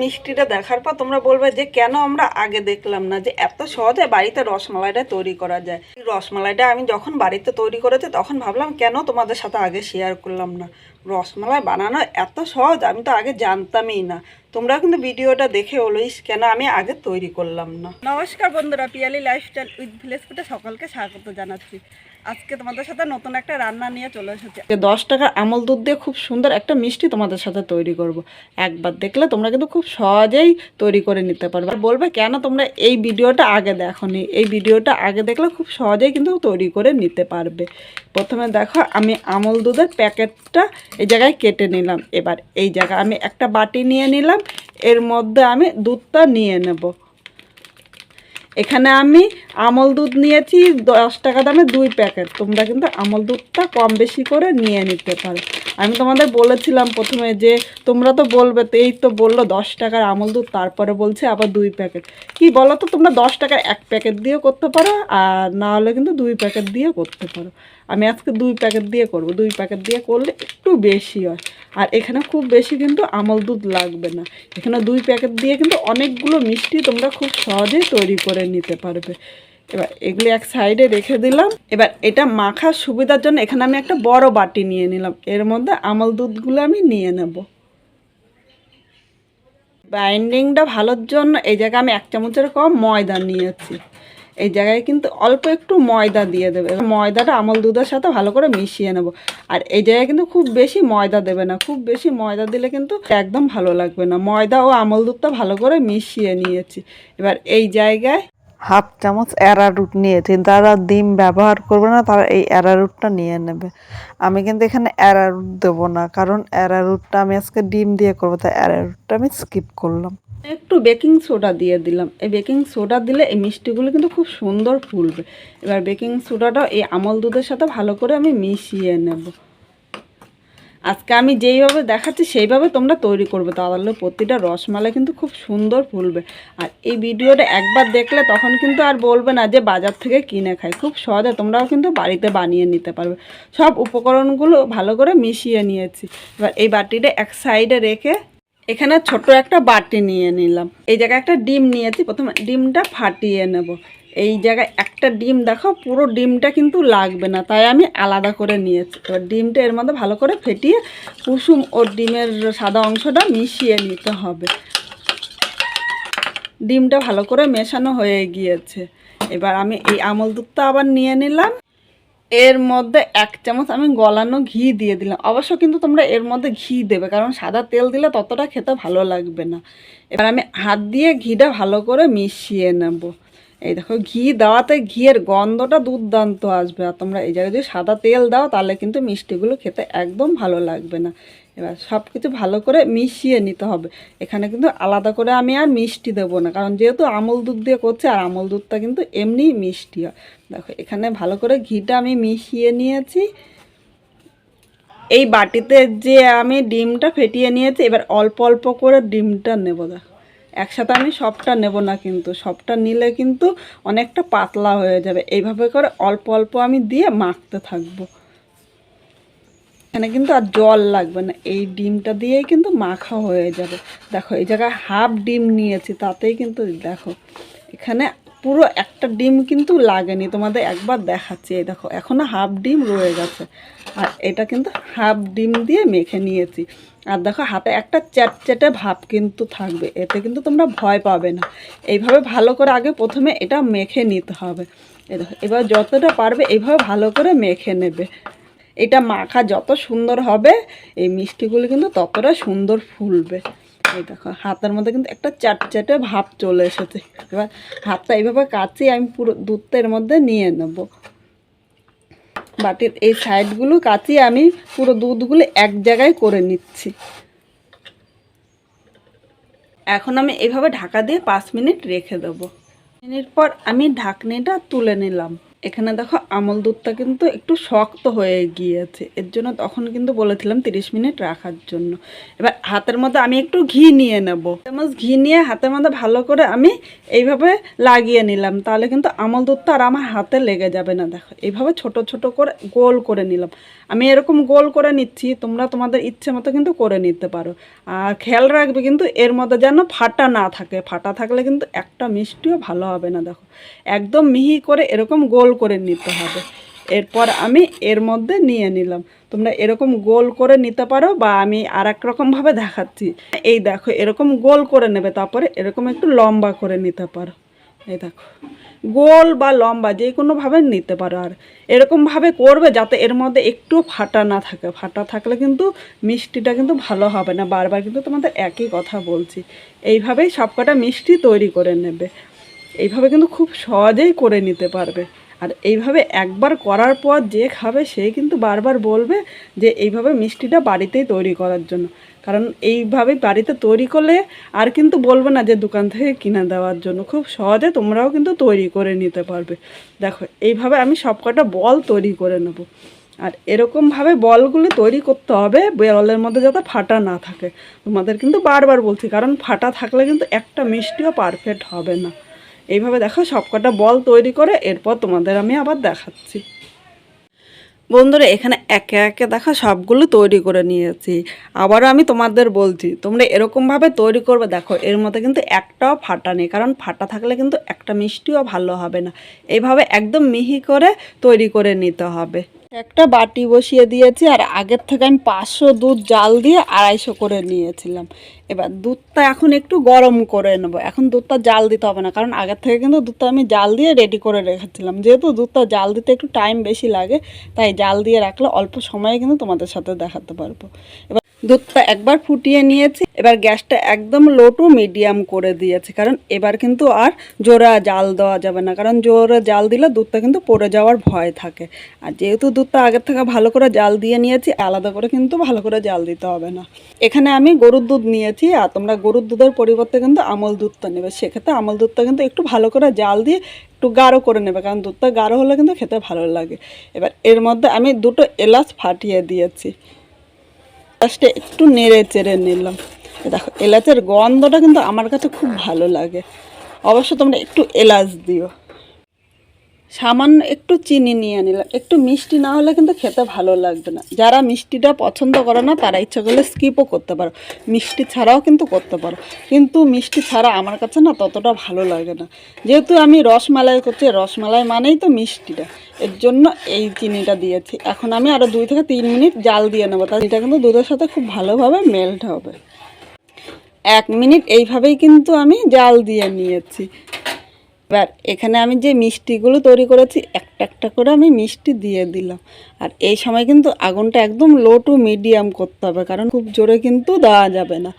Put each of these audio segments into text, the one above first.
মিষ্টিটা দেখার পর তোমরা বলবে যে কেন আমরা আগে দেখলাম না যে এত সহজে বাড়িতে রসমালাইটা তৈরি করা যায়। রসমালাইটা আমি যখন বাড়িতে তৈরি করেছি তখন ভাবলাম কেন তোমাদের সাথে আগে শেয়ার করলাম না? রসমালাই বানানো এত সহজ আমি তো আগে জানতামই না। তোমরা কিন্তু ভিডিওটা দেখে হলো ইস কেন আমি আগে তৈরি করলাম না? নমস্কার বন্ধুরা পিয়ালি লাইফস্টাইল উইথ ভিলেজ ফুটে সকলকে স্বাগত জানাচ্ছি। আজকে তোমাদের সাথে নতুন একটা রান্না নিয়ে চলে এসেছি। দশ টাকার আমল দুধ দিয়ে খুব সুন্দর একটা মিষ্টি তোমাদের সাথে তৈরি করব। একবার দেখলে তোমরা কিন্তু খুব সহজেই তৈরি করে নিতে পারবে। আর বলবে কেন তোমরা এই ভিডিওটা আগে দেখোনি? এই ভিডিওটা আগে দেখলে খুব সহজেই কিন্তু তৈরি করে নিতে পারবে। প্রথমে দেখো আমি আমল দুধের প্যাকেটটা এই জায়গায় কেটে নিলাম। এবার এই জায়গায় আমি একটা বাটি নিয়ে নিলাম। এর মধ্যে আমি দুধটা নিয়ে নেব। এখানে আমি আমল দুধ নিয়েছি, দশ টাকা দামে দুই প্যাকেট। তোমরা কিন্তু আমল দুধটা কম বেশি করে নিয়ে নিতে পারো। আমি তোমাদের বলেছিলাম প্রথমে যে, তোমরা তো বলবে, তো এই তো বলল দশ টাকার আমল দুধ, তারপরে বলছে আবার দুই প্যাকেট। কি বলো তো, তোমরা দশ টাকার এক প্যাকেট দিয়েও করতে পারো, আর না হলে কিন্তু দুই প্যাকেট দিয়েও করতে পারো। আমি আজকে দুই প্যাকেট দিয়ে করব। দুই প্যাকেট দিয়ে করলে একটু বেশি হয়। আর এখানে খুব বেশি কিন্তু আমল দুধ লাগবে না। এখানে দুই প্যাকেট দিয়ে কিন্তু অনেকগুলো মিষ্টি তোমরা খুব সহজেই তৈরি করে নিতে পারবে। এবার এগুলি এক সাইডে রেখে দিলাম। এবার এটা মাখার সুবিধার জন্য এখানে আমি একটা বড় বাটি নিয়ে নিলাম। এর মধ্যে আমল দুধগুলো আমি নিয়ে নেব। বাইন্ডিংটা ভালোর জন্য এই জায়গায় আমি এক চামচের কম ময়দা নিয়েছি। এই জায়গায় কিন্তু অল্প একটু ময়দা দিয়ে দেবে। ময়দাটা আমল দুধের সাথে ভালো করে মিশিয়ে নেব। আর এই জায়গায় কিন্তু খুব বেশি ময়দা দেবে না। খুব বেশি ময়দা দিলে কিন্তু একদম ভালো লাগবে না। ময়দা ও আমল দুধটা ভালো করে মিশিয়ে নিয়েছি। এবার এই জায়গায় হাফ চামচ অ্যারারুট নিয়েছি। যারা ডিম ব্যবহার করবে না, তারা এই অ্যারারুটটা নিয়ে নেবে। আমি কিন্তু এখানে অ্যারারুট দেবো না, কারণ অ্যারারুটটা আমি আজকে ডিম দিয়ে করব, তাই অ্যারারুটটা আমি স্কিপ করলাম। একটু বেকিং সোডা দিয়ে দিলাম। এই বেকিং সোডা দিলে এই মিষ্টিগুলো কিন্তু খুব সুন্দর ফুলবে। এবার বেকিং সোডাটা এই আমল দুধের সাথে ভালো করে আমি মিশিয়ে নেব। আজকে আমি যেইভাবে দেখাচ্ছি, সেইভাবে তোমরা তৈরি করবে। তাহলে প্রতিটা রসমালাই কিন্তু খুব সুন্দর ফুলবে। আর এই ভিডিওটা একবার দেখলে তখন কিন্তু আর বলবে না যে বাজার থেকে কিনে খাই। খুব সহজে তোমরাও কিন্তু বাড়িতে বানিয়ে নিতে পারবে। সব উপকরণগুলো ভালো করে মিশিয়ে নিয়েছি। এবার এই বাটিটা এক সাইডে রেখে এখানে ছোট একটা বাটি নিয়ে নিলাম। এই জায়গায় একটা ডিম নিয়েছি, প্রথমে ডিমটা ফাটিয়ে নেব। এই জায়গায় একটা ডিম দেখো, পুরো ডিমটা কিন্তু লাগবে না, তাই আমি আলাদা করে নিয়েছি। এবার ডিমটা এর মধ্যে ভালো করে ফেটিয়ে কুসুম ও ডিমের সাদা অংশটা মিশিয়ে নিতে হবে। ডিমটা ভালো করে মেশানো হয়ে গিয়েছে। এবার আমি এই আমল দুধটা আবার নিয়ে নিলাম। এর মধ্যে এক চামচ আমি গলানো ঘি দিয়ে দিলাম। অবশ্য কিন্তু তোমরা এর মধ্যে ঘি দেবে, কারণ সাদা তেল দিলে ততটা খেতে ভালো লাগবে না। এবার আমি হাত দিয়ে ঘিটা ভালো করে মিশিয়ে নেব। এই দেখো, ঘি দেওয়াতে ঘিয়ের গন্ধটা দুর্দান্ত আসবে। আর তোমরা এই জায়গায় যদি সাদা তেল দাও, তাহলে কিন্তু মিষ্টিগুলো খেতে একদম ভালো লাগবে না। এবার সব কিছু ভালো করে মিশিয়ে নিতে হবে। এখানে কিন্তু আলাদা করে আমি আর মিষ্টি দেবো না, কারণ যেহেতু আমল দুধ দিয়ে করছে, আর আমল দুধটা কিন্তু এমনিই মিষ্টি হয়। দেখো, এখানে ভালো করে ঘিটা আমি মিশিয়ে নিয়েছি। এই বাটিতে যে আমি ডিমটা ফেটিয়ে নিয়েছি, এবার অল্প অল্প করে ডিমটা নেব, দেখো। একসাথে আমি সবটা নেব না কিন্তু, সবটা নিলে কিন্তু অনেকটা পাতলা হয়ে যাবে। এইভাবে করে অল্প অল্প আমি দিয়ে মাখতে থাকব। এখানে কিন্তু আর জল লাগবে না। এই ডিমটা দিয়েই কিন্তু মাখা হয়ে যাবে। দেখো, এই জায়গায় হাফ ডিম নিয়েছি, তাতেই কিন্তু দেখো, এখানে পুরো একটা ডিম কিন্তু লাগেনি। তোমাদের একবার দেখাচ্ছি, এই দেখো এখনও হাফ ডিম রয়ে গেছে। আর এটা কিন্তু হাফ ডিম দিয়ে মেখে নিয়েছি। আর দেখো, হাতে একটা চ্যাটচ্যাটে ভাব কিন্তু থাকবে, এতে কিন্তু তোমরা ভয় পাবে না। এইভাবে ভালো করে আগে প্রথমে এটা মেখে নিতে হবে। এই দেখো, এবার যতটা পারবে এইভাবে ভালো করে মেখে নেবে। এটা মাখা যত সুন্দর হবে, এই মিষ্টিগুলো কিন্তু ততটা সুন্দর ফুলবে। এই দেখো, হাতের মধ্যে কিন্তু একটা চাটচাটে ভাব চলে এসেছে। এবার হাতটা এইভাবে কাছে আমি পুরো দুধটা এর মধ্যে নিয়ে নেব। বাটির এই সাইডগুলো কাচিয়ে আমি পুরো দুধগুলো এক জায়গায় করে নিচ্ছি। এখন আমি এইভাবে ঢাকা দিয়ে পাঁচ মিনিট রেখে দেবো। মিনিট পর আমি ঢাকনিটা তুলে নিলাম। এখানে দেখো আমল দুধটা কিন্তু একটু শক্ত হয়ে গিয়েছে। এর জন্য তখন কিন্তু বলেছিলাম তিরিশ মিনিট রাখার জন্য। এবার হাতের মধ্যে আমি একটু ঘি নিয়ে নেব। চামচ ঘি নিয়ে হাতের মধ্যে ভালো করে আমি এইভাবে লাগিয়ে নিলাম। তাহলে কিন্তু আমল দুধটা আর আমার হাতে লেগে যাবে না। দেখো, এইভাবে ছোট ছোট করে গোল করে নিলাম। আমি এরকম গোল করে নিচ্ছি, তোমরা তোমাদের ইচ্ছে মতো কিন্তু করে নিতে পারো। আর খেয়াল রাখবে কিন্তু এর মধ্যে যেন ফাটা না থাকে। ফাটা থাকলে কিন্তু একটা মিষ্টিও ভালো হবে না। দেখো, একদম মিহি করে এরকম গোল করে নিতে হবে। এরপর আমি এর মধ্যে নিয়ে নিলাম। তোমরা এরকম গোল করে নিতে পারো বা আমি আর এক রকমভাবে দেখাচ্ছি। এই দেখো, এরকম গোল করে নেবে, তারপরে এরকম একটু লম্বা করে নিতে পারো। এই দেখো, গোল বা লম্বা যে কোনোভাবে নিতে পারো আর। এরকমভাবে করবে যাতে এর মধ্যে একটু ফাটা না থাকে। ফাটা থাকলে কিন্তু মিষ্টিটা কিন্তু ভালো হবে না। বারবার কিন্তু তোমাদের একই কথা বলছি। এইভাবেই সবকটা মিষ্টি তৈরি করে নেবে। এইভাবে কিন্তু খুব সহজেই করে নিতে পারবে। আর এইভাবে একবার করার পর যে খাবে সে কিন্তু বারবার বলবে যে এইভাবে মিষ্টিটা বাড়িতেই তৈরি করার জন্য। কারণ এইভাবে বাড়িতে তৈরি করলে আর কিন্তু বলবে না যে দোকান থেকে কিনে দেওয়ার জন্য। খুব সহজে তোমরাও কিন্তু তৈরি করে নিতে পারবে। দেখো, এইভাবে আমি সবকটা বল তৈরি করে নেব। আর এরকমভাবে বলগুলো তৈরি করতে হবে, বলের মধ্যে যাতে ফাটা না থাকে। তোমাদের কিন্তু বারবার বলছি, কারণ ফাটা থাকলে কিন্তু একটা মিষ্টিও পারফেক্ট হবে না। এইভাবে দেখো সবকটা বল তৈরি করে এরপর তোমাদের আমি আবার দেখাচ্ছি। বন্ধুরা, এখানে একে একে দেখা, সবগুলো তৈরি করে নিয়েছি। আবারও আমি তোমাদের বলছি, তোমরা এরকমভাবে তৈরি করবে। দেখো, এর মধ্যে কিন্তু একটাও ফাটা নেই, কারণ ফাটা থাকলে কিন্তু একটা মিষ্টিও ভালো হবে না। এইভাবে একদম মিহি করে তৈরি করে নিতে হবে। একটা বাটি বসিয়ে দিয়েছি আর আগের থেকে আমি পাঁচশো দুধ জাল দিয়ে আড়াইশো করে নিয়েছিলাম। এবার দুধটা এখন একটু গরম করে নেব। এখন দুধটা জাল দিতে হবে না, কারণ আগের থেকে কিন্তু দুধটা আমি জাল দিয়ে রেডি করে রেখেছিলাম। যেহেতু দুধটা জাল দিতে একটু টাইম বেশি লাগে, তাই জাল দিয়ে রাখলে অল্প সময়ে কিন্তু তোমাদের সাথে দেখাতে পারব। এবার দুধটা একবার ফুটিয়ে নিয়েছি। এবার গ্যাসটা একদম লো টু মিডিয়াম করে দিয়েছি, কারণ এবার কিন্তু আর জোরা জাল দেওয়া যাবে না, কারণ জোরে জাল দিলে দুধটা কিন্তু পড়ে যাওয়ার ভয় থাকে। আর যেহেতু দুধটা আগের থেকে ভালো করে জাল দিয়ে নিয়েছি, আলাদা করে কিন্তু ভালো করে জাল দিতে হবে না। এখানে আমি গরুর দুধ নিয়েছি, আর তোমরা গরুর দুধের পরিবর্তে কিন্তু আমল দুধটা নেবে। সেক্ষেত্রে আমল দুধটা কিন্তু একটু ভালো করে জাল দিয়ে একটু গাঢ় করে নেবে, কারণ দুধটা গাঢ় হলে কিন্তু খেতে ভালো লাগে। এবার এর মধ্যে আমি দুটো এলাচ ফাটিয়ে দিয়েছি। এলাচটা একটু নেড়ে চেড়ে নিলাম। দেখো, এলাচের গন্ধটা কিন্তু আমার কাছে খুব ভালো লাগে। অবশ্য তোমরা একটু এলাচ দিও। সামান্য একটু চিনি নিয়ে নিলাম। একটু মিষ্টি না হলে কিন্তু খেতে ভালো লাগবে না। যারা মিষ্টিটা পছন্দ করে না, তারা ইচ্ছা করলে স্কিপও করতে পারো। মিষ্টি ছাড়াও কিন্তু করতে পারো। কিন্তু মিষ্টি ছাড়া আমার কাছে না ততটা ভালো লাগে না। যেহেতু আমি রসমালাই করছি, রসমালাই মানেই তো মিষ্টিটা। এর জন্য এই চিনিটা দিয়েছি। এখন আমি আরও দুই থেকে তিন মিনিট জাল দিয়ে নেব। তাহলে এটা কিন্তু দুধের সাথে খুব ভালোভাবে মেল্ট হবে। এক মিনিট এইভাবেই কিন্তু আমি জাল দিয়ে নিয়েছি। এবার এখানে আমি যে মিষ্টিগুলো তৈরি করেছি, একটা একটা করে আমি মিষ্টি দিয়ে দিলাম। আর এই সময় কিন্তু আগুনটা একদম লো টু মিডিয়াম করতে হবে, কারণ খুব জোরে কিন্তু দেওয়া যাবে না।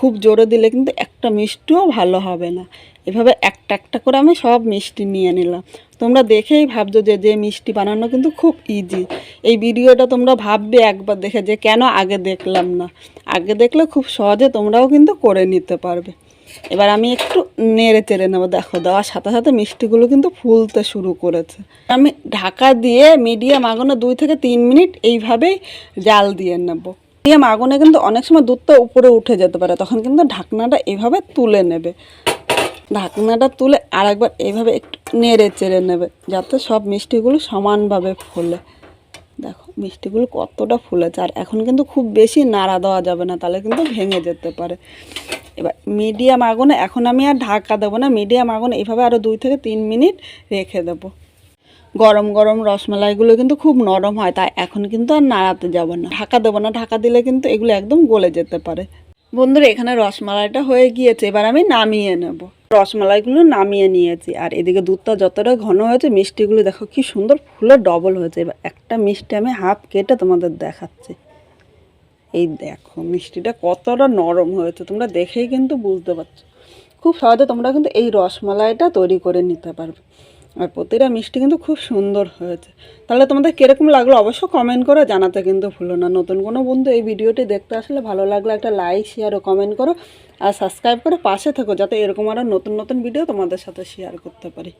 খুব জোরে দিলে কিন্তু একটা মিষ্টিও ভালো হবে না। এভাবে একটা একটা করে আমি সব মিষ্টি নিয়ে নিলাম। তোমরা দেখেই ভাবছ যে যে মিষ্টি বানানো কিন্তু খুব ইজি এই ভিডিওটা তোমরা ভাববে একবার দেখে যে কেন আগে দেখলাম না। আগে দেখলে খুব সহজে তোমরাও কিন্তু করে নিতে পারবে। এবার আমি একটু নেড়ে চেড়ে নেব। দেখো, দেওয়ার সাথে সাথে মিষ্টিগুলো কিন্তু ফুলতে শুরু করেছে। আমি ঢাকা দিয়ে মিডিয়াম আগুনে দুই থেকে তিন মিনিট এইভাবেই জাল দিয়ে নেব। মিডিয়াম আগুনে কিন্তু অনেক সময় দুধটা উপরে উঠে যেতে পারে, তখন কিন্তু ঢাকনাটা এইভাবে তুলে নেবে। ঢাকনাটা তুলে আরেকবার এইভাবে একটু নেড়ে চেড়ে নেবে, যাতে সব মিষ্টিগুলো সমানভাবে ফোলে। দেখো, মিষ্টিগুলো কতটা ফুলেছে, আর এখন কিন্তু খুব বেশি নাড়া দেওয়া যাবে না, তাহলে কিন্তু ভেঙে যেতে পারে। এবার মিডিয়াম আগুনে এখন আমি আর ঢাকা দেবো না মিডিয়াম আগুনে এইভাবে আরও দুই থেকে তিন মিনিট রেখে দেবো। গরম গরম রসমালাইগুলো কিন্তু খুব নরম হয়, তাই এখন কিন্তু আর নাড়াতে যাব না। ঢাকা দেবো না, ঢাকা দিলে কিন্তু এগুলো একদম গলে যেতে পারে। বন্ধুরা, এখানে রসমালাইটা হয়ে গিয়েছে, এবার আমি নামিয়ে নেব। রসমালাইগুলো নামিয়ে নিয়েছি, আর এদিকে দুধটা যতটা ঘন হয়েছে, মিষ্টিগুলো দেখো কি সুন্দর ফুলে ডবল হয়েছে। এবার একটা মিষ্টি আমি হাফ কেটে তোমাদের দেখাচ্ছি। এই দেখো, মিষ্টিটা কতটা নরম হয়েছে, তোমরা দেখেই কিন্তু বুঝতে পারছ। খুব সহজে তোমরা কিন্তু এই রসমালাইটা তৈরি করে নিতে পারবে। আর প্রতিটা মিষ্টি কিন্তু খুব সুন্দর হয়েছে। তাহলে তোমাদের কীরকম লাগল অবশ্য কমেন্ট করে জানাতে কিন্তু ভুলো না। নতুন কোনো বন্ধু এই ভিডিওটি দেখতে আসলে ভালো লাগলে একটা লাইক শেয়ার ও কমেন্ট করো। আর সাবস্ক্রাইব করে পাশে থেকো, যাতে এরকম আরও নতুন নতুন ভিডিও তোমাদের সাথে শেয়ার করতে পারি।